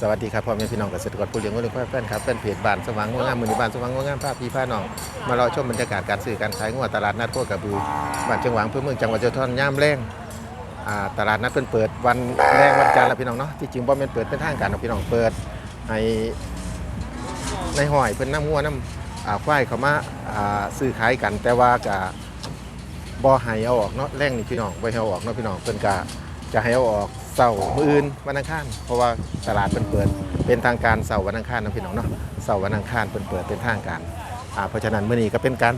สวัสดีครับพ่อแม่พี่น้องเกษตรกรผู้เลี้ยงวัวเลี้ยงควายแฟนครับแฟนเพจบ้านสว่างงวงามมือนีบ้านสว่างงวงามภาพพี่พาน้องมารอชมบรรยากาศการซื้อการขายงัวตลาดนัดโคกระบือบ้านจังหวังเพื่อเมืองจังหวัดเจ้าท่อนย่ามแรงอ่าตลาดนัดเพิ่นเปิดวันแรงวันจันทร์ล้วพี่น้องเนาะที่จริงบ่แม่นเปิดเป็นทางการเนาะพี่น้องเปิดให้ในห้อยเพิ่นนำงัวนํอ่าควายเขามาอ่าซื้อขายกัน แต่ว่าก็บ่ให้เอาออกเนาะแรงนี่พี่น้องบ่ให้เอาออกเนาะพี่น้องเพิ่นก็จะให้เอาออก เสาร์มื้ออื่นวันอังคารเพราะว่าตลาดเพิ่นเปิด เป็นทางการเสาร์วันอังคารนะพี่น้องเนาะเสาร์วันอังคารเพิ่นเปิดเป็นทางการอ่าเพราะฉะนั้นมื้อนี้ก็เป็นการ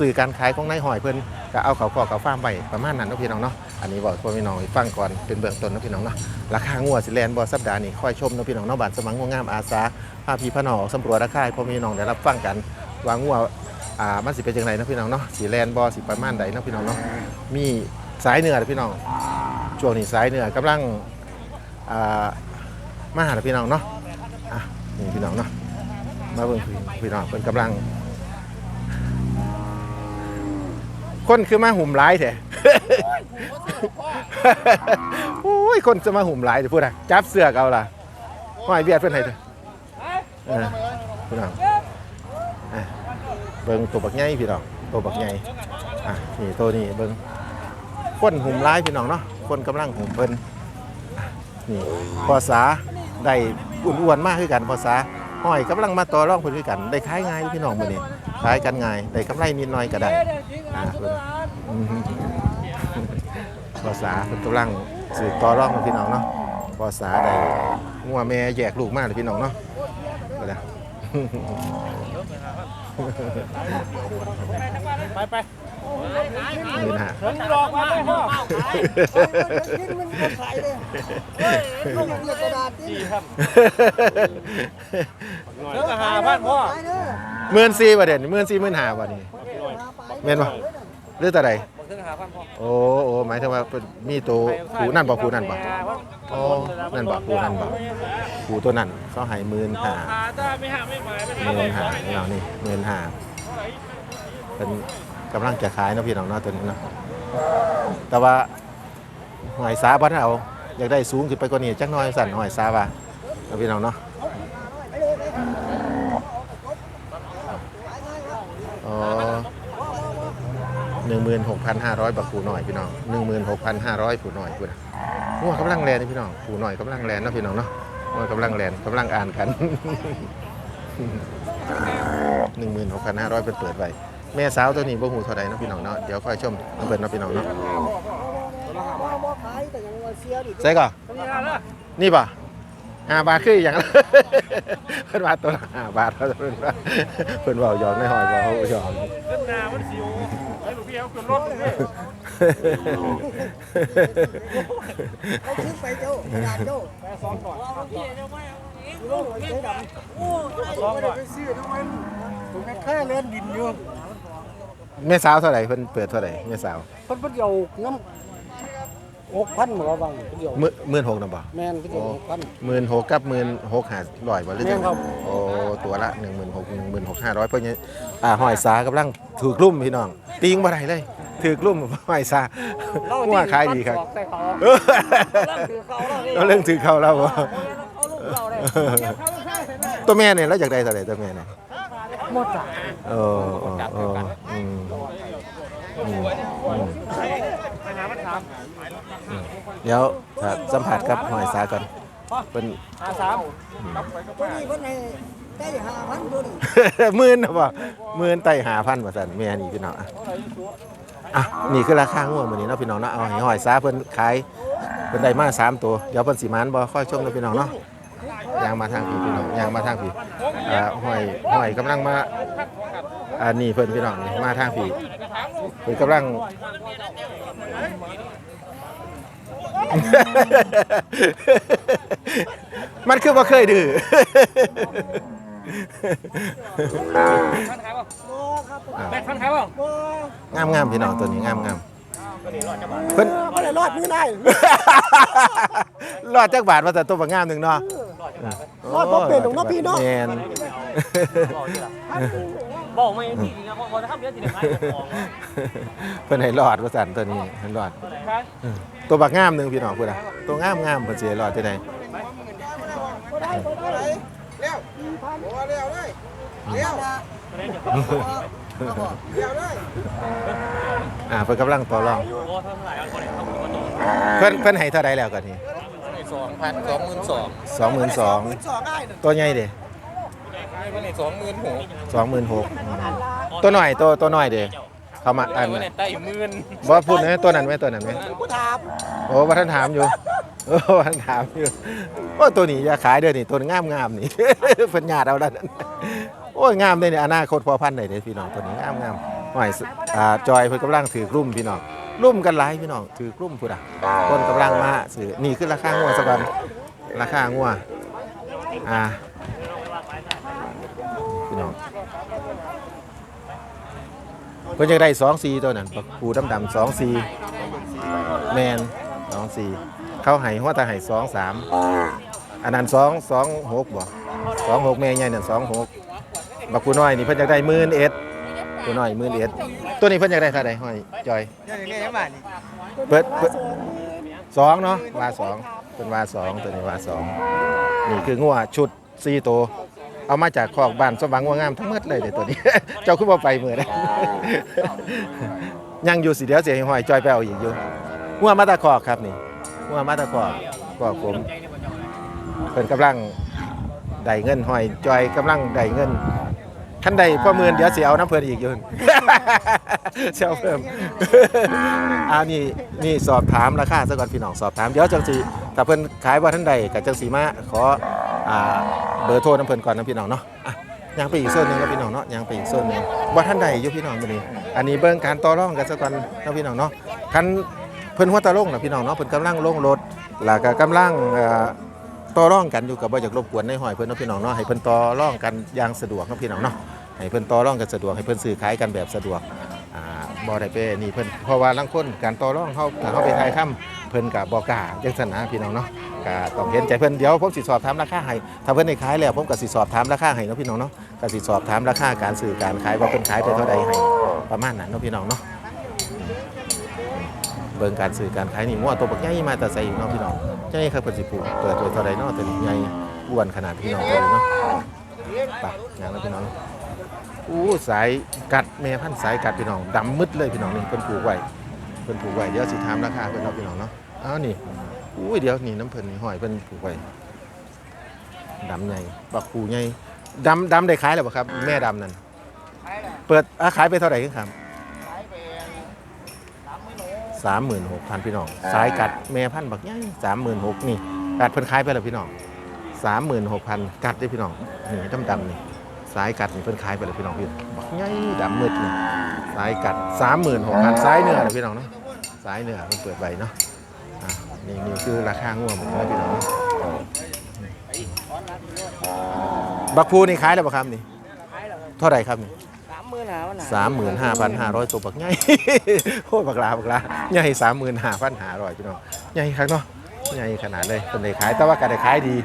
สื่อการขายของนายหอยเพิ่นก็เอาเขาขอกเขาฟาร์มไว้ประมาณนั้นเนาะพี่น้องเนาะอันนี้บอกพ่อพี่น้องให้ฟังก่อนเป็นเบื้องต้นเนาะพี่น้องเนาะราคางัวสิแลนบ่สัปดาห์นี้ค่อยชมเนาะพี่น้องเนาะบานสมังงัวงามอาสาพาพี่พาน้องออกสำรวจราคาให้พ่อพี่น้องได้รับฟังกันว่างัวอ่ามันสิเป็นจังไดเนาะพี่น้องเนาะสิแลนบ่สิประมาณใดเนาะพี่น้องเนาะมีสายเหนือเด้อพี่น้อง ช่วงนี้สายเหนือกำลังมาหาพี่น้องเนาะอะนี่พี่น้องเนาะมาเบิ่งพี่น้องเป็นกำลัง คนคือมาหุ่มร้ายแท้โอ้ยคนจะมาหุ่มร้ายเดี๋ยวพูดอะจับเสือกเอาล่ะห้อยเบียดเพื่อนให้เถอะเออพี่น้องเบิ่งตัวบักใหญ่พี่น้องตัวบักใหญ่อะนี่ตัวนี้เบิ่งคนหุ่มร้ายพี่น้องเนาะ คนกำลังหุ่มเพิ่นนี่พอสาได้อ้วนๆมากคือกันพอสาห้อยกำลังมาต่อรองเพิ่นคือกัน ได้ขายง่ายพี่น้องมื้อนี้ขายกันง่ายได้กำไรนิดหน่อยก็ได้อ่าเพิ่นอืมภาษาเป็นกำลังสื่อต่อร่องพี่น้องเนาะภาษาได้งัวแม่แยกลูกมากเลยพี่น้องเนาะก็ได้ไปไป นี่นะฮะถึงดอกมาไปพ่อกินมันก็ขายเลยลูกเลือกระดาษดีนี่ครับถึงหาพันพ่อขายเด้อหมื่นสี่ประเด็นหมื่นสี่หมื่นห้าวันนี้หาไปแม่นบ่หรือแต่ใดถึงหาพันพ่อโอ้โอ้หมายถึงว่าเป็นมีตัวผูนั่นบ่ผูนั่นบ่อ๋อนั่นบ่ผูนั่นบ่ผูตัวนั่นเขาให้หมื่นห้าหาถ้ไม่หาไม่หมายไม่หมื่นห้าพี่ยนี่หมื่นห้าเป็น กำลังจะขายเนาะพี่น้องเนาะตัวนี้เนาะแต่ว่าหอยสาบ้านเอาอยากได้สูงขึ้นไปกว่านี้จักหน่อยสั่นหอยสาว่าเอาพี่น้องเนาะอ๋อหนึ่งหมื่นหกพันห้าร้อยบาทผูหน่อยพี่น้องหนึ่งหมื่นหกพันห้าร้อยผูหน่อยพูดนะงัวกำลังแลนนี่พี่น้องผูหน่อยกำลังแลนนะพี่น้องเนาะงัวกำลังแลนกำลังอ่านกันหนึ่งหมื่นหกพันห้าร้อยเป็นเปิดไว้ แม่สาวตัวนี้บ่หูเท่าใดเนาะพี่น้องเนาะเดี๋ยวค่อยชมน้ำเปิดเนาะพี่น้องเนาะบ่ขายแต่ยังว่าเสียดิใช่ก่อนตรงนี้ละนี่ป่ะห้าบาทคืออย่างเพิ่นว่าตัวละห้าบาทเพิ่นว่าเพิ่นเว่าหยอกในหอยบ่เขาหยอกขึ้นนามันสิวไอ้ลูกพี่เอาขึ้นรถเลยเอาซื้อไปเจ้ากาษเจ้าแปสองก่อนลูกใช้ดำโอ้ยไปซื้อทำไมผมแค่แค่เล่นดินอยู่ แม่สาวเท่าไหร่เพิ่นเปิดเท่าไหร่แม่สาวเพิ่นเพิ่นเอาน้ำหกพันหมอบังเพิ่นเอามื้อหมื่นหกนะบ่แม่นเพิ่นเอาหกพัน หมื่นหกกับหมื่นหกหาร้อยบ่หรือจังแม่นครับ โอ้ตัวละหนึ่งหมื่นหกหนึ่งหมื่นหกห้าร้อยเพราะงี้อ่าหอยสากำลังถูกลุ่มพี่น้องติงบ่ได้เลยถูกลุ่มหอยสาว่าขายดีครับแต่เขาเออเราเรื่องถือเขาแล้วบ่ตัวแม่เนี่ยแล้วอยากได้เท่าไหร่ตัวแม่เนี่ย หมดจ้ะเออเออเอออืมอืมอืมหามันถามเดี๋ยวถ้าสัมผัสกับหอยสาก่อนเป็นหาสามตัวนี้เพิ่นให้ได้หาพันตัวนี้หมื่นนะบ่หมื่นไต่หาพันว่าซั่นแม่นี่พี่น้องอะอะนี่คือราคางัวมื้อนี้เนาะพี่น้องเนาะเอาให้หอยสาเพิ่นขายเพิ่นได้มาสามตัวเดี๋ยวเพิ่นสิมานบ่ค่อยชมเนาะพี่น้องเนาะ ยางมาทางพี่พี่น้องยางมาทางพี่อ่าหอยหอยกำลังมาอันนี้เพิ่นพี่น้องนี่มาทางพี่เพิ่นกำลัง มันคือว่าเคยดื้อพันขายป่ะบ่ครับแปดพันขายป่ะบ่งามงามพี่น้องตัวนี้งามงามเพิ่น บ่ได้รอดมือได้ รอดจักบาทมาแต่ตัวบางงามหนึ่งเนาะ รอดบ่เป็นหรอกเนาะพี่เนาะ แมน บอกไม่ดีนะเพราะเขาจะทำเยอะจริงๆขายของเพิ่นให้รอดว่าสั่นตัวนี้ให้รอด ตัวบางงามหนึ่งพี่น้องพูดอะตัวงามงามเพิ่นสิให้รอดที่ไหนเร็วโอ้เร็วเลยเร็วเร็วเลยอ่าเพิ่นกำลังต่อรองโอ้เท่าไหร่เอาคนไหนเข้ามาตัวเพิ่นเพิ่นให้เท่าใดแล้วก่อนนี่ สองพันสองหมื่นสองสองหมื่นสองสองได้หนึ่งตัวใหญ่เด้วันนี้สองหมื่นหกสองหมื่นหกตัวหน่อยตัวตัวหน่อยเด้เขามาอันวันนี้ได้หมื่นบ่พูดนะตัวนั้นไหมตัวนั้นไหมผู้ถามโอ้ว่าท่านถามอยู่โอ้ว่าท่านถามอยู่โอ้ตัวนี้อย่าขายเด้อนี่ตัวงามงามๆนี่เพิ่นญาติเอาแล้วนั่นโอ้ยงามเลยนี่อนาคตพอพันธุ์ได้เด้อพี่น้องตัวนี้งามงามหอยอ่าจอยเพิ่นกำลังถือกลุ่มพี่น้อง รุ่มกันหลายพี่น้องถือกลุ่มพุ่นอะคนกำลังมาซื้อนี่คือราคางัวซะก่อนราคางัวอ่าพี่น้องเพิ่นจะได้2 4ตัวนั้นปักผูดำดำๆ2 4แมนสองสี่เขาให้หัวตาให้สองสามอันนั้นสองสองหกบ่สองหกแม่ใหญ่นั่นสองหกบักกูน้อยนี่เพิ่นอยากได้หมื่นเอ็ด กูน้อยหมื่นเอ็ดตัวนี้เพิ่นอยากได้เท่าใดห้อยจอยเดี๋ยวนี้ยังไงนี่เปิดเปิด สองเนาะวาสองเป็นวาสองตัวนี้วาสองนี่คืองัวชุดสี่ตัวเอามาจากคอกบ้านสมหวังงัวงามทั้งหมดเลยเดี๋ยวตัวนี้ เจ้าคือบ่ไปมือได้ยังอยู่สิเดี๋ยวเสียห้อยจอยไปเอาอีกอยู่งัวมาตะคอกครับนี่งัวมาตะคอกคอกผมเพิ่นกำลังได้เงินห้อยจอยกำลังได้เงิน ท่านใดพ่อหมื่นเดี๋ยวสิเอาน้ำเพิ่นอีกอยู่เสียเพิ่ม อ่านี่นี่สอบถามราคาซะก่อนพี่น้องสอบถามเดี๋ยวจังสิถ้าเพิ่นขายว่าท่านใดก็จังสิมาขออ่าเบอร์โทรน้ำเพิ่นก่อนนะพี่น้องเนาะอะยังไปอีกโซนหนึ่งนะพี่น้องเนาะยังไปอีกโซนหนึ่งว่าท่านใดอยู่พี่น้องมื้อนี้ อันนี้เบิ่งการต่อรองกันซะก่อนนะพี่น้องเนาะคันเพิ่นหัวตะลงนะพี่น้องเนาะเพิ่นกำลังลงรถแล้วก็กำลังเอ่อ ต่อรองกันอยู่กับบ่อยากรบกวนในห้อยเพิ่นเนาะพี่น้องเนาะให้เพิ่นต่อร่องกันอย่างสะดวกเนาะพี่น้องเนาะ ให้เพิ่นต่อรองกันสะดวกให้เพิ่นซื้อขายกันแบบสะดวกอ่าบ่ได้ไปนี่เพิ่นเพราะว่าลางคนการต่อรองเฮาถ้าเฮาไปถ่ายทำเพิ่นก็บ่กล้าจังซั่นนะพี่น้องเนาะก็ต้องเห็นใจเพิ่นเดี๋ยวผมสิสอบถามราคาให้ถ้าเพิ่นได้ขายแล้วผมก็สิสอบถามราคาให้เนาะพี่น้องเนาะก็สิสอบถามราคาการซื้อการขายว่าเพิ่นขายไปเท่าใดให้ประมาณนั้นเนาะพี่น้องเนาะเบิ่งการซื้อการขายนี่มั่วตัวบักใหญ่มาแต่ใส่อีกเนาะพี่น้องใหญ่ครับเพิ่นสิปลูกเปิดไว้เท่าใดเนาะตัวนี้ใหญ่อ้วนขนาดพี่น้องตัวนี้เนาะไปอย่างนั้นพี่น้อง อู้สายกัดแม่พันธุ์สายกัดพี่น้องดำมืดเลยพี่น้องนี่เพิ่นปลูกไว้เพิ่นปลูกไว้เดี๋ยวสิถามราคาเพิ่นเนาะพี่น้องเนาะอ้าวนี่อู้ยเดี๋ยวนี่น้ำเพิ่นนี่ห้อยเพิ่นปลูกไว้ดำใหญ่บักปูใหญ่ดำดำได้ขายแล้วบ่ครับ แม่ดำนั่นเปิดอาขายไปเท่าไหร่ครับสามหมื่นหกพันพี่น้องสายกัดแม่พันธุ์บักใหญ่สามหมื่นหกนี่กัดเพิ่นขายไปแล้วพี่น้องสามหมื่นหกพันกัดได้อพี่น้องนี่ดำดำๆนี่ สายกัดนี่เพิ่นขายไปเลยพี่น้องพี่บักใหญ่ดำมืดนี่สายกัดสามหมื่นหกพันสายเนื้อนะพี่น้องเนาะสายเนื้อเพิ่นเปิดใบเนาะอะนี่นี่คือราคาง่วงผมนะพี่น้องเนาะบักพูนี่ขายแล้วบ่ครับนี่เท่าไหร่ครับนี่สามหมื่นหาวันไหนสามหมื่นห้าพันห้าร้อยตัวบักใหญ่โอ้ยบักลาบักลาใหญ่สามหมื่นห้าพันห้าร้อยพี่น้องใหญ่ครับเนาะใหญ่ขนาดเลยคนได้ขายแต่ว่าก็ได้ขายดี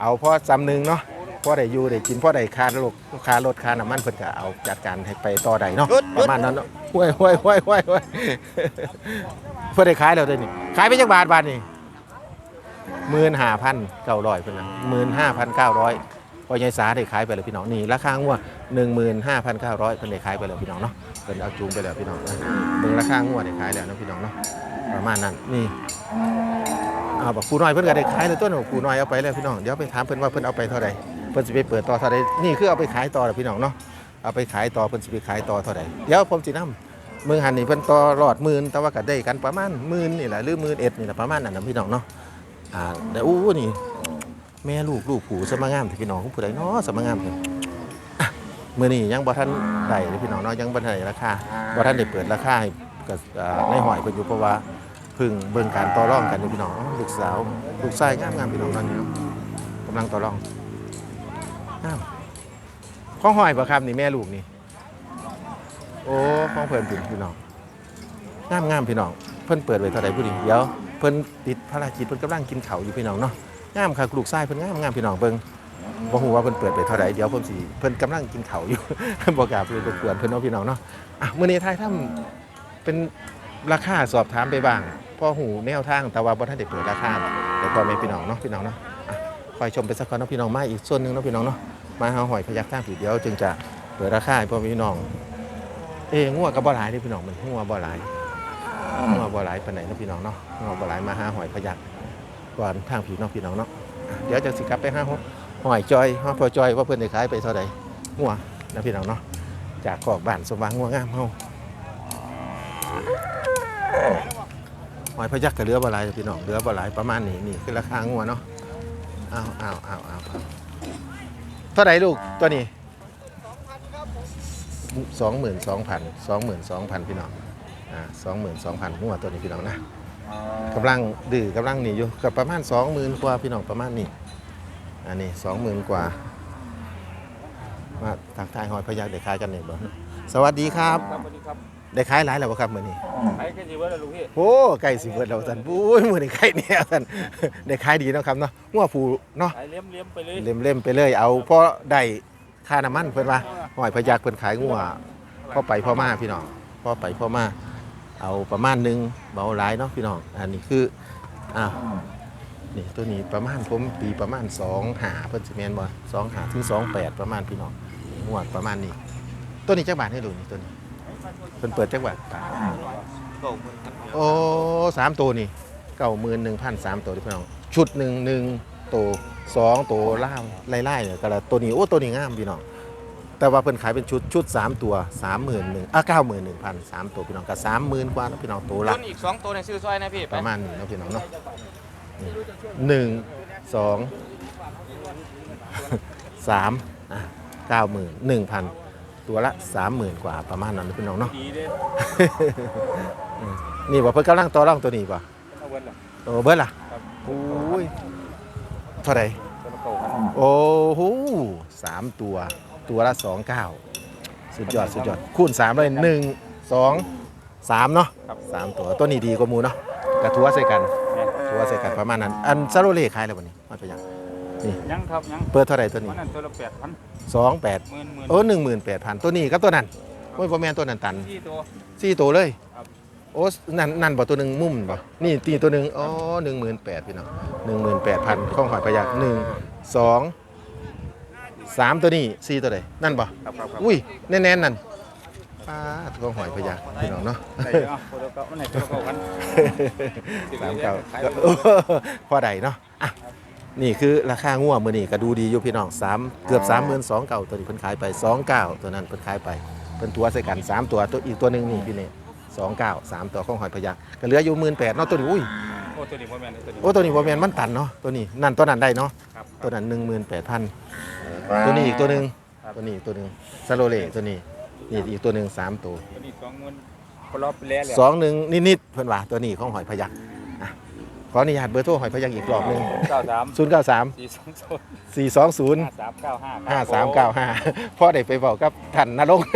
เอาพอจำหนึ่งเนาะ พอได้อยู่ได้กินพอได้ค่ารถค่ารถค่าน้ำมันเพิ่นก็เอาจัดการให้ไปต่อได้เนาะประมาณนั้นเนาะห้วยห้วยห้วยห้วยห้วยเพื่อได้ขายแล้วเด้อนี่ขายไปจักบาทบาทนี่หมื่นห้าพันเก้าร้อยเพิ่นนะหมื่นห้าพันเก้าร้อยพอยายสาได้ขายไปแล้วพี่น้องนี่ราคางัวหนึ่งหมื่นห้าพันเก้าร้อยเพิ่นได้ขายไปแล้วพี่น้องเนาะเพิ่นเอาจูงไปแล้วพี่น้องนะเบิ่งราคางัวได้ขายแล้วเนาะพี่น้องเนาะประมาณนั้นนี่เอาบักปูน้อยเพิ่นก็ได้ขายเลยต้นบักปูน้อยเอาไปแล้วพี่น้องเดี๋ยวไปถามเพิ่นว่าเพิ่นเอาไปเท่าใด เพิ่นสิไปเปิดต่อเท่าใดนี่คือเอาไปขายต่อพี่น้องเนาะเอาไปขายต่อเพิ่นสิไปขายต่อเท่าใดเดี๋ยวผมสินำเมืองหันนี่เพิ่นต่อรอดหมื่นแต่ว่าก็ได้กันประมาณหมื่นนี่แหละหรือหมื่นเอ็ดนี่แหละประมาณนั้นนะพี่น้องเนาะอ่าแต่อู้นี่แม่ลูกลูกผู้สมางามพี่น้องผู้ใดเนาะสมางามเพิ่นมื้อนี้ยังบ่ทันได้เลยพี่น้องเนาะยังบ่ทันได้ราคาบ่ทันได้เปิดราคาให้กับในหอยเพิ่นอยู่เพราะว่าพึ่งเบิ่งการต่อรองกันอยู่พี่น้องลูกสาวลูกชายงามงามๆพี่น้องนั่นนี่เนาะกำลังต่อรอง งาข้องหอยบ่ครับนี่แม่ลูกนี่ โอ้ข้องเพิ่นพี่พี่น้องงามงามพี่น้อง เพิ่นเปิดไว้เท่าไหร่ผู้ดีเดี๋ยวเพิ่นติดภารกิจเพิ่นกำลังกินเขาวอยู่พี่น้องเนาะงามค่ะลูกชายเพิ่นงามงามพี่น้องเบิ่งบ่ฮู้ว่าเพิ่นเปิดไปเท่าไหร่เดี๋ยวผมสิเพิ่นกำลังกินเขาวอยู่ บ่กล้าไปรบกวนเพิ่นเนาะพี่น้องเนาะอะมื้อนี้ทายทำเป็นราคาสอบถามไปบ้างพ่อหูแนวทางแต่ว่าบ่ทันได้เปิดราคาแต่พ่อแม่พี่น้องเนาะพี่น้องเนาะอะคอยชมไปสักก่อนเนาะพี่น้องมาอีกส่วนหนึ่งเนาะพี่น้องเนาะ มาหาหอยพยักทางผีเดียว จึงจะเปิดราคาให้พ่อพี่น้อง เอ้งัวกับบ่หลายเด้อพี่น้องมันงัวบ่หลายงัวบ่หลายปานไหนนะพี่น้องเนาะงัวบ่หลายมาหาหอยพยักก่อนทางผีน้องพี่น้องเนาะเดี๋ยวจะสิกลับไปห้าหอยจอยหอยพอจอยว่าเพิ่อนได้ขายไปเท่าใดงัวนะพี่น้องเนาะจากกอกบ้านสมหวังงัวงามเฮาหอยพยักกับเรือบ่หลายเด้อพี่น้องเรือบ่หลายประมาณนี้นี่คือราคางัวเนาะอ้าวอ้าวอ้าวอ้าว เท่าไหร่ลูกตัวนี้สองหมื่นสองพันสองหมื่นสองพันพี่น้องอ่าสองหมื่นสองพันหัวตัวนี้พี่น้องนะกำลังดื้อกำลังหนีอยู่กับประมาณสองหมื่นกว่าพี่น้องประมาณนี้อันนี้สองหมื่นกว่ามาทักทายหอยพยักเด็กขายกันเนี่ยบ่สวัสดีครับครับสวัสดีครับ ได้ขายหลายแล้วบ่ครับมื้อนี้ไอ้แค่จีเวิร์ดลูกพี่โอ้ไก่สิเบิดแล้วท่านปุ้ยมื้อนี้ไก่เนี่ยท่านได้ขายดีเนาะครับเนาะหัวผูเนาะไอ้เลี้ยมเลี้ยมไปเลยเล่มๆไปเลยเอาพอได้ค่าน้ำมันเพิ่นว่าหอยพยักเพิ่นขายงัวพ่อไปพ่อมาพี่น้องพ่อไปพ่อมาเอาประมาณหนึงเบาหลายเนาะพี่น้องอันนี้คืออ่านี่ตัวนี้ประมาณผมปีประมาณ2หาเพิ่นสิแม่นบ่2หาถึง2 8 ประมาณพี่น้องงวดประมาณนี้ ตัวนี้จักบาทให้ดูนี่ตัวนี้ เพิ่นเปิดจักบาทโอ้สามตัวนี่เก้าหมื่นหนึ่งพันสามตัวพี่น้อง ชุดหนึ่งหนึ่งตัวสองตัวล่ามไล่ๆเนี่ยก็ละตัวนี้โอ้ตัวนี้งามพี่น้อง แต่ว่าเพิ่นขายเป็นชุดชุด3ตัว31,000อะ91,000 3ตัวพี่น้องก็30,000กว่าเนาะพี่น้องตัวละ ต้นอีกสองตัวในซื้อซอยนะพี่ประมาณนี้เนาะพี่น้องเนาะนี่หนึ่งสองสามอะเก้าหมื่นหนึ่งพัน ตัวละสามหมื่นกว่าประมาณนั้นเนาะพี่น้องเนาะ ดีเลยนี่ว่าเพิ่นกำลังต่อรองตัวนี้ป่ะเอาเวิร์ดล่ะโอ้เบิดล่ะครับโอ้ยเท่าไหร่ตัวละเก่าครับโอ้โหสามตัวตัวละสองเก้าสุดยอดสุดยอดคูณสามเลยหนึ่งสองสามเนาะครับสามตัวตัวนี้ดีกว่าหมูเนาะกระทัวใส่กันแม่นทัวใส่กันประมาณนั้น อันซาโรเล่ขายแล้ววันนี้มาไปยัง ยังครับยังเปิดเท่าไหร่ตัววันี้นนั้นตัวละแปดพันสองแปดหมื่นหมื่นโอ้หนึ่งหมื่นแปดพันตัวนี้กับตัวนั้นโอ้ยประมาณตัวนั้นตันที่ตัว สี่ตัวเลยครับ โอ้นั่นนั่นบ่ตัวหนึ่งมุมบ่นี่ตีตัวหนึ่งอ๋อหนึ่งหมื่นแปดพี่น้องหนึ่งหมื่นแปดพันข้องหอยประหยัดหนึ่งสองสามตัวนี้สี่ตัวใดนั่นบ่ครับครับครับอุ้ยแน่นๆนั่นป้าดข้องหอยประหยัดพี่น้องเนาะใส่เยอะตัวละเก่ามันไหนตัวละเก่าพัน สามเก้าขายก็ไปพอใดเนาะอะ นี่คือราคางัวมือนี่ก็ดูดีอยู่พี่น้องสามเกือบสามหมื่นสองเก่าตัวนี้เพิ่นขายไปสองเก้าตัวนั้นเพิ่นขายไปเพิ่นตัวใส่กันสามตัวตัวอีกตัวหนึ่งนี่พี่เนี่ยสองเก้าสามตัวของหอยพยักก็เหลืออยู่หมื่นแปดเนาะตัวนี้อุ้ยโอ้ตัวนี้พ่อแม่นตัวนี้โอ้ตัวนี้บ่แม่นมันตันเนาะตัวนี้นั่นตัวนั้นได้เนาะครับตัวนั้นหนึ่งหมื่นแปดพันตัวนี้อีกตัวหนึ่งครับตัวนี้อีกตัวหนึ่งซาโลเล่ตัวนี้นี่อีกตัวหนึ่งสามตัว ตัวนี้สองหมื่นพอรอบไปแล้วเลยสองหนึ่งนิดๆเพิ่นว่าตัวนี้ของหอยพยักอะ ขออนุญาตเบอร์โทรหอยพยักอีกรอบหนึงเก้าสามศูนย์เก้าสามสี่สองศูนย์สี่สองศูนย์ ห้าสามเก้าห้าห้าสามเก้าห้าพ่อได้ไปบอกกับท่านนรงค์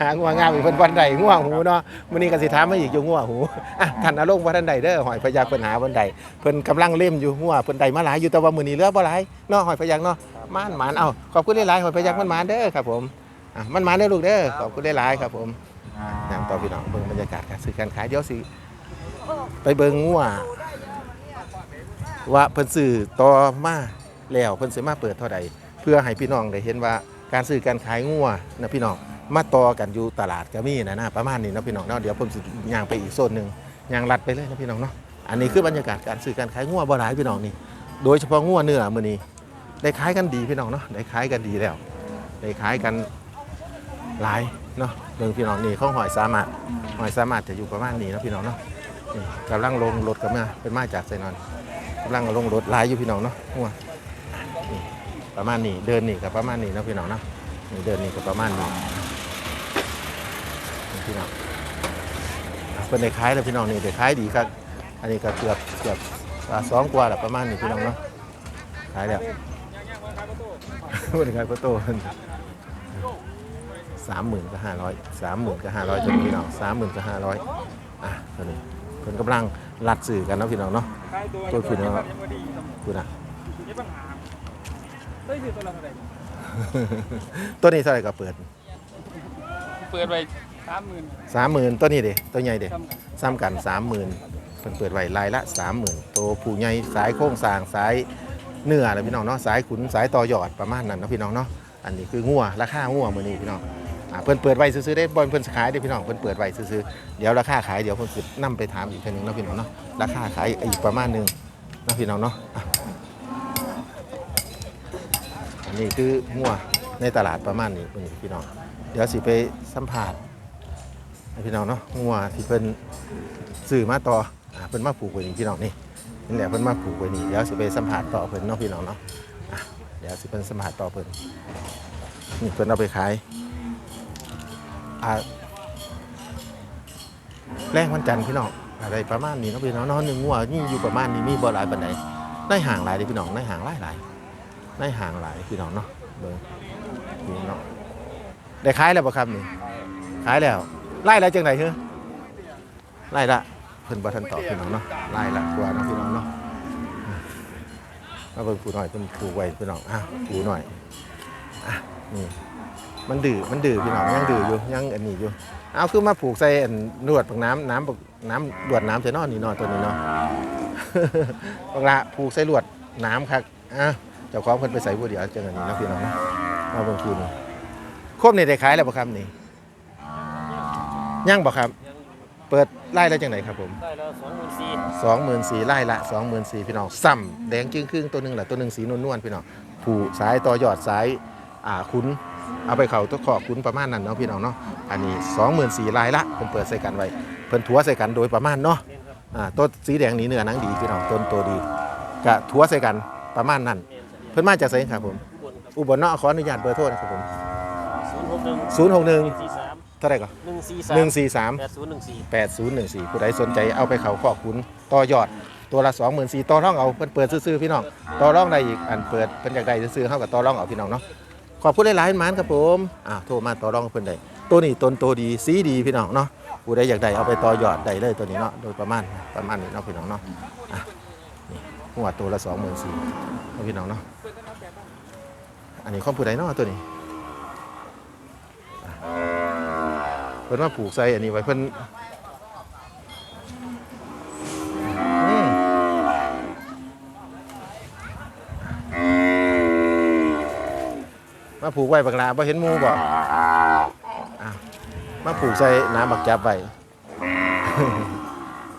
หางัวงามอีกเพิ่นวันใดงัวหูเนาะมื้อนี้ก็สิถามมาอีกอยู่งัวหูอะท่านนรงค์ว่าท่านใดเด้อหอยพยักเพิ่นหาวันใดเพิ่นกำลังเล่มอยู่งัวเพิ่นใดมาหลายอยู่แต่ว่ามื้อนี้เหลือบ่หลายเนาะหอยพยักเนาะมานหมานเอาขอบคุณหลายๆหอยพยักมันหมานเด้อครับผมอะมันหมานเด้อลูกเด้อขอบคุณหลายๆครับผมนำต่อพี่น้องเบิ่งบรรยากาศการซื้อการขายเดี๋ยวสิ ไปเบิงงัวว่าเพิ่นซื้อต่อมาแล้วเพิ่นสิมาเปิดเท่าใดเพื่อให้พี่น้องได้เห็นว่าการซื้อการขายงัวนะพี่น้องมาต่อกันอยู่ตลาดก็มีนะนะประมาณนี้นะพี่น้องเนาะเดี๋ยวผมสิย่างไปอีกโซนหนึ่งย่างลัดไปเลยนะพี่น้องเนาะอันนี้คือบรรยากาศการซื้อการขายงัวบ่หลายพี่น้องนี่โดยเฉพาะงัวเนื้อมื้อนี้ได้ขายกันดีพี่น้องเนาะได้ขายกันดีแล้วได้ขายกันหลายเนาะเบิ่งพี่น้องนี่ข้องหอยสามารถหอยสามารถจะอยู่ประมาณนี้นะพี่น้องเนาะ นี่กำลังลงรถกันมาเป็นมาจากไซนอนกำลังลงรถหลายอยู่พี่น้องเนาะงัวประมาณนี้เดินนี่กับประมาณนี้นะพี่น้องเนาะนี่เดินนี่กับประมาณนี้พี่น้องเป็นได้ขายแล้วพี่น้องนี่ได้ขายดีครับอันนี้ก็เกือบเกือบสองกว่าแหละประมาณนี้พี่น้องเนาะขายแล้วเป็นขายโคโต้สามหมื่นกับห้าร้อยสามหมื่นกับห้าร้อยตัวนี้พี่น้องสามหมื่นกับห้าร้อยอะตัวนี้ เพิ่นกำลังรัดสื่อกันเนาะพี่น้องเนาะตัวคือเนาะดูนะมีปัญหาเฮ้ยคือตัวละเท่าไหร่ตัวนี้เท่าไหร่ก็เปิดเปิดไปสามหมื่นสามหมื่นตัวนี้เด้ตัวใหญ่เด้ ซ้ำกันซ้ำกันสามหมื่นเพิ่นเปิดไว้รายละ 30,000ตัวผู้ใหญ่สายโค้งสร้างสายเนื้อนะพี่น้องเนาะสายขุนสายต่อยอดประมาณนั้นเนาะพี่น้องเนาะอันนี้คืองัวราคางัวมื้อนี้พี่น้อง อ่าเพิ่นเปิดไว้ซื้อๆได้บ่เพิ่นขายได้พี่น้องเพิ่นเปิดไว้ซื้อๆเดี๋ยวราคาขายเดี๋ยวเพิ่นสินํไปถามอีกเทื่นึงเนาะพี่น้องเนาะราคาขายอีกประมาณหนึงเนาะพี่น้องเนาะอะอันนี้คืองัวในตลาดประมาณนี้มื้อนพี่น้องเดี๋ยวสิไปสัมภาษณ์ให้พี่น้องเนาะงัวที่เพิ่นซื้อมาต่ออ่าเพิ่นมาผูกไว้นี่พี่น้องนี่นี่แหละเพิ่นมาผูกไว้นี่เดี๋ยวสิไปสัมภาษณ์ต่อเพิ่นเนาะพี่น้องเนาะอะเดี๋ยวสิเพิ่นสัมภาษณ์ต่อเพิ่นนี่เพิ่นเอาไปขาย แรงวันจันทร์พี่น้องอะไรประมาณนี้เนาะพี่น้องนาะหนึ่งงัวนี่อยู่ประมาณนี้มีบ่หลายปานใดได้ห่างหลายเด้อพี่น้องได้ห่างหลายหลายได้ห่างหลายพี่น้องเนาะเบิ่งพี่น้องได้ขายแล้วบ่ครับนี่ขายแล้วไล่ละจังได๋เฮ้อไล่ละเพิ่นบ่ทันตอบพี่น้องเนาะไล่ละกว่าเนาะพี่น้องเนาะมาเบิ่งผูหน่อยเพิ่นผูกไว้พี่น้องอะผูหน่อยอะนี่ มันดื้อมันดื้อพี่น้องยังดื้ออยู่ยังอันนี้อยู่เอาคือมาผูกใส่อันนวดปักน้ำน้ำปักน้ำดวดน้ำใส่นอนนี่นอนตัวนี้เนาะบักละผูกใส่ลวดน้ำครับอะเจ้าของเพิ่นไปใส่ผู้เดียวจังอันนี้นะพี่น้องเนาะมาเบิ่งคืนครบนี่ได้ขายแล้วบ่ครับนี่ยังบ่ครับ เปิดไล่แล้วจังไหนครับผมได้แล้วสองหมื่นสี่สองหมื่นสี่ไล่ละสองหมื่นสี่พี่น้องซ้ำแดงจึ้งครึ่งตัวหนึ่งแหละตัวหนึ่งสีนวลๆพี่น้องผูกสายต่อยอดสายอ่าคุ้น เอาไปเข่าตัวขอบคุ้นประมาณนั้นเนาะพี่น้องเนาะอันนี้สองหมื่นสี่ไล่ละผมเปิดใส่กันไว้เพิ่นถัวใส่กันโดยประมาณเนาะอ่าตัวสีแดงนี้เนื้อหนังดีพี่น้องต้นโตดีกะถัวใส่กันประมาณนั้น เพิ่นมาจากไสครับผม อุบลเนาะขออนุญาตเบอร์โทรนะครับผมศูนย์หกหนึ่ง061สี่สามเท่าไหร่ก่อนหนึ่งสี่สาม143แปดศูนย์หนึ่งสี่8014ผู้ใดสนใจเอาไปเขาขอบคุณต่อยอดตัวละ24,000ต่อรองเอาเพิ่นเปิดซื้อๆพี่น้องต่อรองได้อีกอันเปิดเพิ่นอยากได้ซื้อๆเฮากับต่อรองเอาพี่น้องเนาะ ขอบคุณหลายๆมานครับผมอ่าโทรมาต่อรองเพิ่อนได้ตัวนี้ต้นโตดีสีดีพี่น้องเนาะผู้ใดอยากได้เอาไปต่อยอดได้เลยตัวนี้เนาะโดยประมาณประมาณนี้เนาะพี่น้องเนาะอะนี่หัวตัวละ24,000เนาะพี่น้องเนาะอันนี้ของผู้ใดเนาะตัวนี้เพิ่นมาผูกใส่อันนี้ไว้เพิ่น มาผูกไว้บักลาบ่เห็นหมูบ่อ้าวมาผูกใส่น้ำบักจับไว้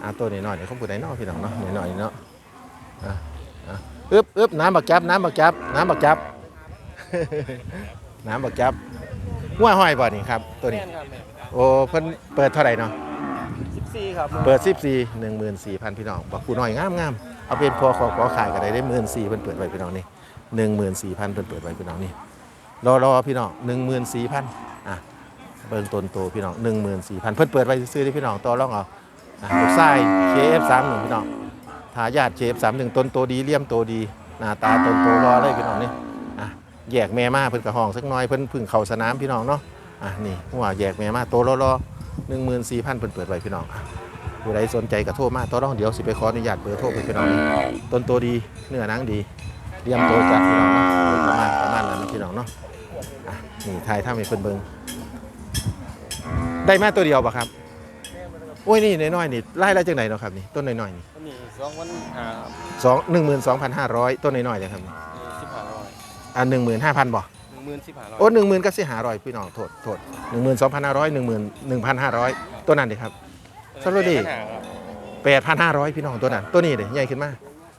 อ่าตัวนี้หน่อยเดี๋ยวเขาผูกได้เนอกพี่น้องเนาะหน่อยๆเนาะอะอะอึบอึบน้ำบักจับน้ำบักจับน้ำบักจับ น้ำบักจับหัวห้อยบ่นี่ครับ ตัวนี้แม่นครับแม่โอ้เพิ่นเปิดเท่าไหร่เนาะสิบสี่ครับเปิด 14 14,000 พี่น้องบักกูน้อยงามงามๆเอาเป็นพอขอขอขายก็ได้ได้14,000เพิ่นเปิดไว้พี่น้องนี่14,000เพิ่นเปิดไว้พี่น้องนี่ รอรอพี่น้อง14,000อะเบิ่งต้นโตพี่น้อง14,000เพิ่นเปิดไว้ซื้อๆเด้พี่น้องต่อรองเอาอะลูกชาย KF31 พี่น้องทายาท KF31 ต้นโตดีเลี่ยมโตดีหน้าตาต้นโตรอเลยพี่น้องนี่อะแยกแม่มาเพิ่นก็ห้องสักน่อยเพิ่นพึ่งเข้าสนามพี่น้องเนาะอะนี่หัวแยกแม่มาโตรอรอ14,000เพิ่นเปิดไว้พี่น้องอะผู้ใดสนใจก็โทรมาต่อรองเดี๋ยวสิไปขออนุญาตเบอร์โทรไปพี่น้องต้นโตดีเนื้อหนังดี เรียมโตจากพี่น้องเนาะประมาณประมาณนั้นนะพี่น้องเนาะอะนี่ทายถ้ามีเพิ่นเบิงได้มาตัวเดียวปะครับโอ้ยนี่น้อยๆนี่ไล่ไล่จากไหนเนาะครับนี่ต้นน้อยๆนี่อันนี้สองวันอ่าสองหนึ่งหมื่นสองพันห้าร้อยต้นน้อยๆเลยครับนี่สิบห้าร้อยอ่าหนึ่งหมื่นห้าพันบ่หนึ่งหมื่นสิบห้าร้อยโอ้หนึ่งหมื่นก็สิหาร้อยพี่น้องโทษโทษหนึ่งหมื่นสองพันห้าร้อยหนึ่งหมื่นหนึ่งพันห้าร้อยต้นนั้นดิครับสรุปดิปัญหาครับแปดพันห้าร้อยพี่น้องตัวนั้นตัวนี้เด้ใหญ่ขึ้นมา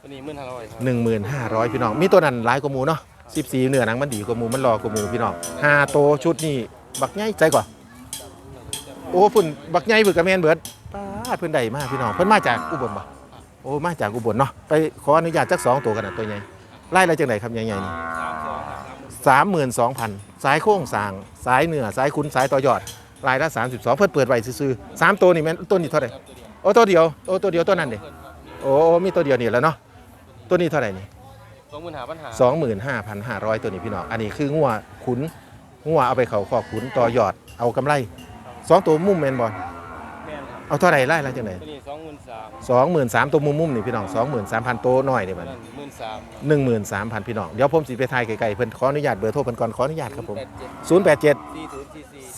ตัวนี้หมื่นห้าร้อยครับหนึ่งหมื่นห้าร้อยพี่น้อง มีตัวนั้นหลายกว่าหมูเนาะสิบสี่เนื้อหนังมันดีกว่าหมูมันรอกว่าหมูพี่น้องห้าโตวชุดนี่บักใหญ่ใจกว่า โอ้ฝุ่นบักใหญ่เบิดกระแมนเบิดป้าดเพิ่นใดมากพี่น้อง เพิ่นมาจากอุบลบ่โอ้มาจากอุบลเนาะ ไปขออนุญาตจักสองตัวกันนะตัวใหญ่ไล่อะไรจังไหนครับใหญ่ๆนี่ สามสองครับสามหมื่นสองพันสายโค้งสาง สายเหนือสายคุ้นสายต่อยอดรายละสามสิบสองเพิ่นเปิดไว้ซื่อๆสามตัวนี่แม่นต้นนี้เท่าไหร่โอ้ตัวเดียวโอ้ตัวเดียวตัวนั้นเด้โอ้มีตัวเดียวนี่แหล้วเนาะ ตัวนี้เท่าไหร่นี่สองหมื่นหาปัญหาสองหมื่นห้าพันห้าร้อยตัวนี้พี่น้อง อันนี้คืองัวขุนงัวเอาไปเขาขอบขุนต่อยอดเอากำไรสองตัวมุมแมนบอลแม่นครับเอาเท่าไหร่ไล่ละจังไหนตัวนี้สองหมื่นสามสองหมื่นสามตัวมุมมุมนี่พี่น้องสองหมื่นสามพันตัวน้อยนี่มันนั่นหมื่นสามหนึ่งหมื่นสามพันพี่น้อง เดี๋ยวผมสิไปทายไกลๆเพิ่นขออนุญาตเบอร์โทรเพิ่นก่อนขออนุญาตครับผมแปดเจ็ดศูนย์แปดเจ็ด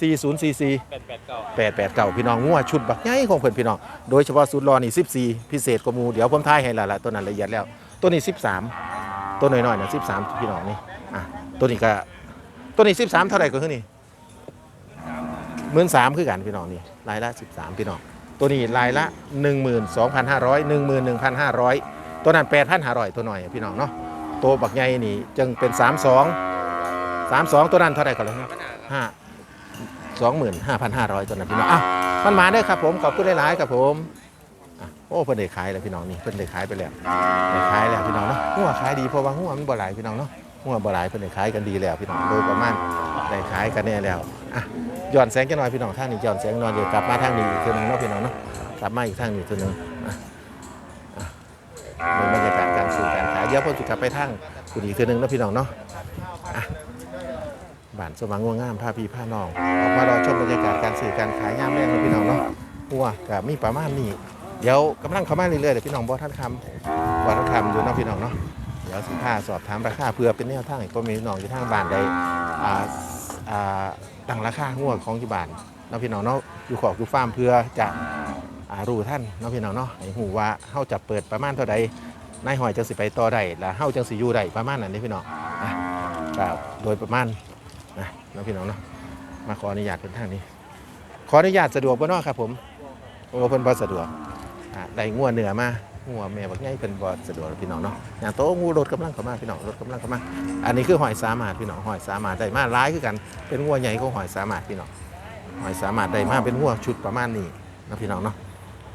สี่ศูนย์สี่สี่4044แปดแปดเก้า แปดแปดเก่าพี่น้องงัวชุดบักใหญ่ของเพิ่นพี่น้อง โดยเฉพาะสุดรอนี่สิบสี่พิเศษกว่าหมูเดี๋ยวผมทายให้และละตัวนั้นละเอียดแล้ว ตัวนี้สิบสามตัวน้อยๆนะสิบสามพี่น้องนี่อะตัวนี้ก็ตัวนี้สิบสามเท่าไหร่ก็คือนี่หมื่นสามคือกันพี่น้องนี่รายละสิบสามพี่น้องตัวนี้รายละหนึ่งหมื่นสองพันห้าร้อยหนึ่งหมื่นหนึ่งพันห้าร้อยตัวนั้นแปดพันห้าร้อยตัวหน้อยพี่น้องเนาะตัวบักใหญ่นี่จึงเป็นสามสองสามสองตัวนั้นเท่าไหร่ก่อนเลยหาครับห้าสองหมื่นห้าพันห้าร้อยตัวนั้นพี่น้องอะมันมาได้ครับผมขอบคุณหลายๆครับผม โอ้เพิ่นได้ขายแล้วพี่น้องนี่เพิ่นได้ขายไปแล้วได้ขายแล้วพี่น้องเนาะหัวขายดีเพราะว่าหัวมันบ่หลายพี่น้องเนาะหัวบ่หลายเพิ่นได้ขายกันดีแล้วพี่น้องโดยประมาณได้ขายกันแน่แล้วอะย้อนแสงกันหน่อยพี่น้องทางนี้ย้อนแสงนอนเดี๋ยวกลับมาทางนี้อีกทีหนึงเนาะพี่น้องเนาะกลับมาอีกทางนี้อีกทีหนึงอะเบิ่งบรรยากาศการซื้อการขายเดี๋ยวผมจะกลับไปทางกุดีอีกทีหนึงเนาะพี่น้องเนาะอะบ้านสว่างงัวงงามพาพี่พาน้องออกมารอชมบรรยากาศการสื่อการขายย่ามแรงเลยพี่น้องเนาะหัวกับมีประมาณนี้ เดี๋ยวกำลังเข้ามาเรื่อยๆเดี๋ยวพี่น้องบอท่านคำบอท่านคำอยู่เนาะพี่น้องเนาะเดี๋ยวสิพาสอบถามราคาเพื่อเป็นแนวทางให้พ่อแม่พี่น้องอยู่ทางบ้านได้อ่าอ่าตั้งราคาหัวของที่บ้านเนาะพี่น้องเนาะอยู่ขอกอยู่ฟาร์มเพื่อจะอ่ารู้ท่านเนาะพี่น้องเนาะให้หูว่าเฮาจะเปิดประมาณเท่าใดนายหอยจังสิไปต่อได้และเฮาจังสิอยู่ได้ประมาณนั้นเด้พี่น้องอะก็โดยประมาณนะน้องพี่น้องเนาะมาขออนุญาตเป็นทางนี้ ขออนุญาตสะดวกบ่เนาะครับผมโอ้เพิ่นบ่สะดวก อ่าได้งัวเหนือมางัวแม่บักใหญ่เพิ่นบ่สะดวกพี่น้องเนาะอย่างโตงูรถกำลังเข้ามาพี่น้องรถกำลังเข้ามา อันนี้คือหอยสามารถพี่น้องหอยสามารถได้มาหลายคือกัน เป็นงัวใหญ่ของหอยสามารถพี่น้องหอยสามารถได้มาเป็นงัวชุดประมาณนี้นะพี่น้องเนาะ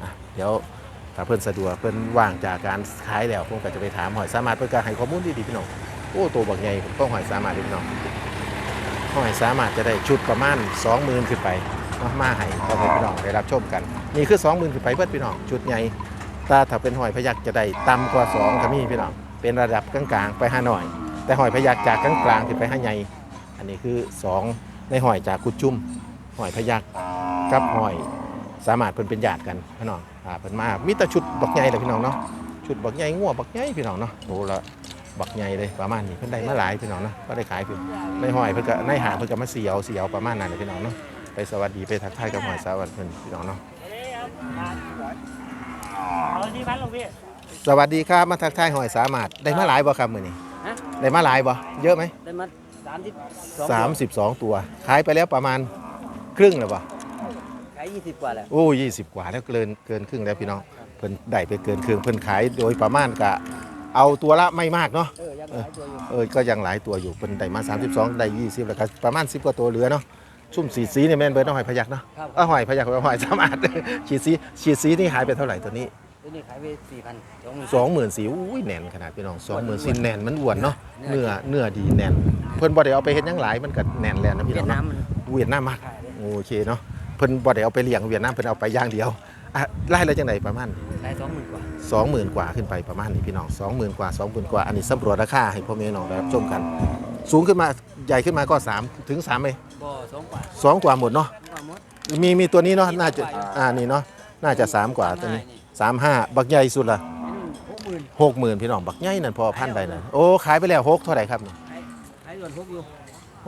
อะเดี๋ยวถ้าเพิ่นสะดวกเพิ่นว่างจากการขายแล้วผมก็จะไปถามหอยสามารถเพิ่นก็ให้ข้อมูลดีๆพี่น้องโอ้ตัวบักใหญ่ของหอยสามารถพี่น้องหอยสามารถจะได้ชุดประมาณ20,000ขึ้นไปมามาให้พ่อแม่พี่น้องได้รับชมกัน นี่คือ 20,000ขึ้นไปเพื่อพี่น้องชุดใหญ่ถ้าถ้าเป็นหอยพยักจะได้ต่ำกว่า2ก็มีพี่น้องเป็นระดับกลางๆไปห้าหน่อย แต่หอยพยักจากกลางๆขึ้นไปห้าใหญ่อันนี้คือ 2 ในหอยจากกุดจุ่มหอยพยักกับหอยสามารถเพิ่นเป็นญาติกันพี่น้องอ่าเพิ่นมามีแต่ชุดบักใหญ่เลยพี่น้องเนาะชุดบักใหญ่งัวบักใหญ่พี่น้องเนาะโหละบักใหญ่เลยประมาณนี้เพิ่นได้มาหลายพี่น้องเนาะก็ได้ขายพี่ในหอยเพิ่นก็ในหาเพิ่นก็มาเสียวเสียวประมาณนั้นเลยพี่น้องเนาะไปสวัสดีไปทักทายกับหอยสวัสดีเพิ่นพี่น้องเนาะ เอาที่พันลงพี่สวัสดีครับมาทักทายหอยสามารถได้มาหลายบ่ครับมื้อนี้ฮะได้มาหลายบ่เยอะไหมได้มาสามสิบสามสิบสองตัวขายไปแล้วประมาณครึ่งแล้วบ่ขายยี่สิบกว่าแล้วโอ้ยี่สิบกว่าแล้วเกินเกินครึ่งแล้วพี่น้องเพิ่นได้ไปเกินครึ่งเพิ่นขายโดยประมาณกะเอาตัวละไม่มากเนาะ เออยังขายตัวอยู่ เออ ก็ยังหลายตัวอยู่เพิ่นได้มา 32 ได้ 20 แล้วก็ประมาณ 10 กว่าตัวเหลือเนาะ ซุ่มสีสีเนี่ยแม่นเบิดเนาะหอยพยักเนาะครับ เออหอยพยักหอยสามารถฉีดสีฉีดสีนี่หายไปเท่าไหร่ตัวนี้ตัวนี้ขายไปสี่พันสองหมื่น สองหมื่นสี่อุ้ยแน่นขนาดพี่น้องสองหมื่นสี่แน่นมันอ้วนเนาะเนื้เนื้ออเนื้อดีแน่น เพิ่นบ่ได้เอาไปเฮ็ดหยังหลายมันก็แน่นแล้วนะพี่เวีน้ยองดนาเนาะมมันเวียดนามมากขายเลยโอเคเนาะเพิ่นบ่ได้เอาไปเลี้ยงเวียดนามเพิ่นเอาไปอย่างเดียวอะไล่แล้วจังไดประมาณ ขายสองหมื่นกว่า20,000กว่าขึ้นไปประมาณนี้พี่น้อง20,000กว่า20,000กว่าอันนี้สำรวจราคาให้พ่อแม่พี่น้องได้รับชมกัน สูงขึ้นมาใหญ่ขึ้นมาก็3ถึง3ไหม บ่สองกว่าสองกว่าหมดเนาะสองกว่าหมด มีมีตัวนี้เนาะน่าจะอ่านี่เนาะน่าจะสามกว่าตัวนี้สามห้าบักใหญ่สุดละหกหมื่นหกหมื่นพี่น้องบักใหญ่นั่นพอพันใดนั่นโอ้ขายไปแล้วหกเท่าไหร่ครับนี่ขายขายส่วนหกอยู่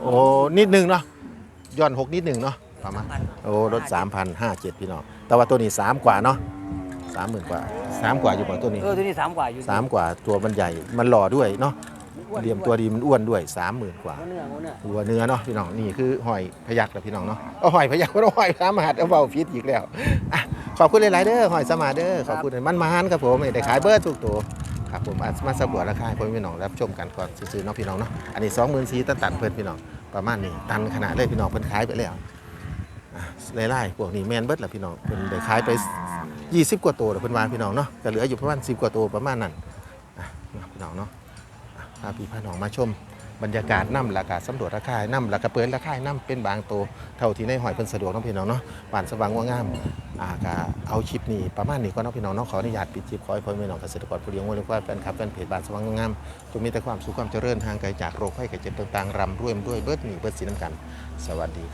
โอ้นิดหนึงเนาะย้อนหกนิดหนึงเนาะประมาณ พันโอ้ลดสามพันห้าเจ็ดพี่น้อง แต่ว่าตัวนี้สามกว่าเนาะสามหมื่นกว่าสามกว่าอยู่กว่าตัวนี้ เออตัวนี้สามกว่าอยู่สามกว่าตัวมันใหญ่ มันหล่อด้วยเนาะอ้น เหลี่ยมตัวดีมันอ้วนด้วยสามหมื่นกว่าหัวเนื้อหัวเนื้อหัวเนื้อเนาะพี่น้องนี่คือหอยพยักแล้วพี่น้องเนาะเอาหอยพยักก็หอยสามารถเอาเบาฟิตอีกแล้วอะขอบคุณหลายๆเด้อหอยสมาร์ทเด้อขอบคุณมันมานครับผมได้ขายเบิร์ดทุกตัวครับผมอะมาสำรวจราคาให้พ่อแม่พี่น้องรับชมกันก่อนซื้อๆเนาะพี่น้องเนาะอันนี้สองหมื่นสี่ตันตันเพิ่นพี่น้องประมาณนี้ตันขนาดเลยพี่น้องเพิ่นขายไปแล้วอะไล่ๆพวกนี้แมนเบิร์ดแหละพี่น้องเพิ่นได้ขายไป 20 กว่าตัวแล้วเพิ่นว่าพี่น้องเนาะก็เหลืออยู่ประมาณ 10 กว่าตัวประมาณนั้นอะพี่น้องเนาะอะพาพี่พาน้องมาชม บรรยากาศน้ำราคาสำรวจราคาน้ำราคาเปิดราคาน้ำเป็นบางตัวเท่าที่ในหอยเพิ่นสะดวกน้องพี่น้องเนาะบ้านสว่างว่างามอ่ากะเอาคลิปนี้ประมาณนี้ก็น้องพี่น้องเนาะขออนุญาตปิดคลิปขอให้พ่อแม่น้องเกษตรกรผู้เลี้ยงวัวเลี้ยงควายแฟนคลับแฟนเพจบ้านสว่างว่างามจงมีแต่ความสุขความเจริญทางไกลจากโรคภัยไข้เจ็บต่างๆรำรวยด้วยเบิดหนีเบิดสีน้ำกัน สวัสดีครับ